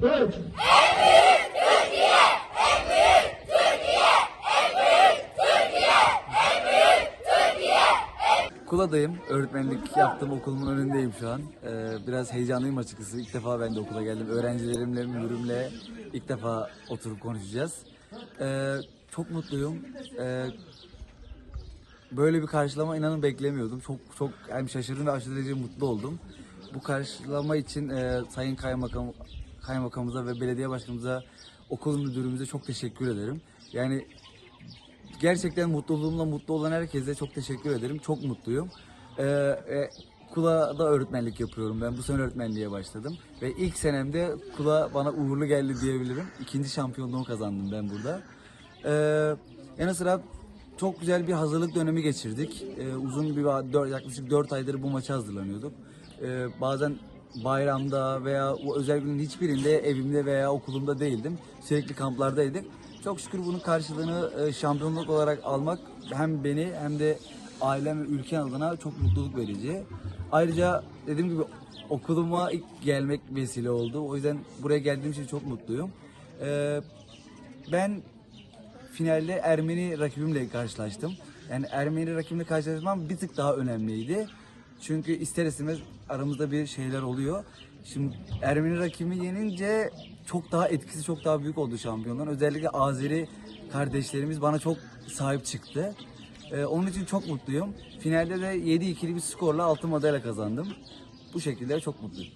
2, 3. Kuladayım. Öğretmenlik yaptığım okulumun önündeyim şu an. Ee, biraz heyecanlıyım açıkçası. İlk defa ben de okula geldim. Öğrencilerimle, müdürümle ilk defa oturup konuşacağız. Ee, çok mutluyum. Ee, böyle bir karşılama inanın beklemiyordum. Çok çok hem şaşırdım ve aşırı derece mutlu oldum. Bu karşılama için e, Sayın Kaymakam Kaymakamımıza ve belediye başkanımıza, okul müdürümüze çok teşekkür ederim. Yani gerçekten mutluluğumla mutlu olan herkese çok teşekkür ederim. Çok mutluyum. Ee, e, Kula'da öğretmenlik yapıyorum ben. Bu sene öğretmenliğe başladım. Ve ilk senemde Kula bana uğurlu geldi diyebilirim. İkinci şampiyonluğu kazandım ben burada. Ee, yanı sıra çok güzel bir hazırlık dönemi geçirdik. Ee, uzun bir yaklaşık 4 aydır bu maça hazırlanıyorduk. Ee, bazen bayramda veya özel günün hiçbirinde evimde veya okulumda değildim. Sürekli kamplardaydık. Çok şükür bunun karşılığını e, şampiyonluk olarak almak hem beni hem de ailem ve ülkem adına çok mutluluk verici. Ayrıca dediğim gibi okuluma ilk gelmek vesile oldu. O yüzden buraya geldiğim için çok mutluyum. Ee, ben finalde Ermeni rakibimle karşılaştım. Yani Ermeni rakibimle karşılaşmam bir tık daha önemliydi. Çünkü ister istemez aramızda bir şeyler oluyor. Şimdi Ermeni rakibimi yenince çok daha etkisi çok daha büyük oldu şampiyonların. Özellikle Azeri kardeşlerimiz bana çok sahip çıktı. Ee, onun için çok mutluyum. Finalde de 7-2'li bir skorla altın madalya kazandım. Bu şekilde çok mutluyum.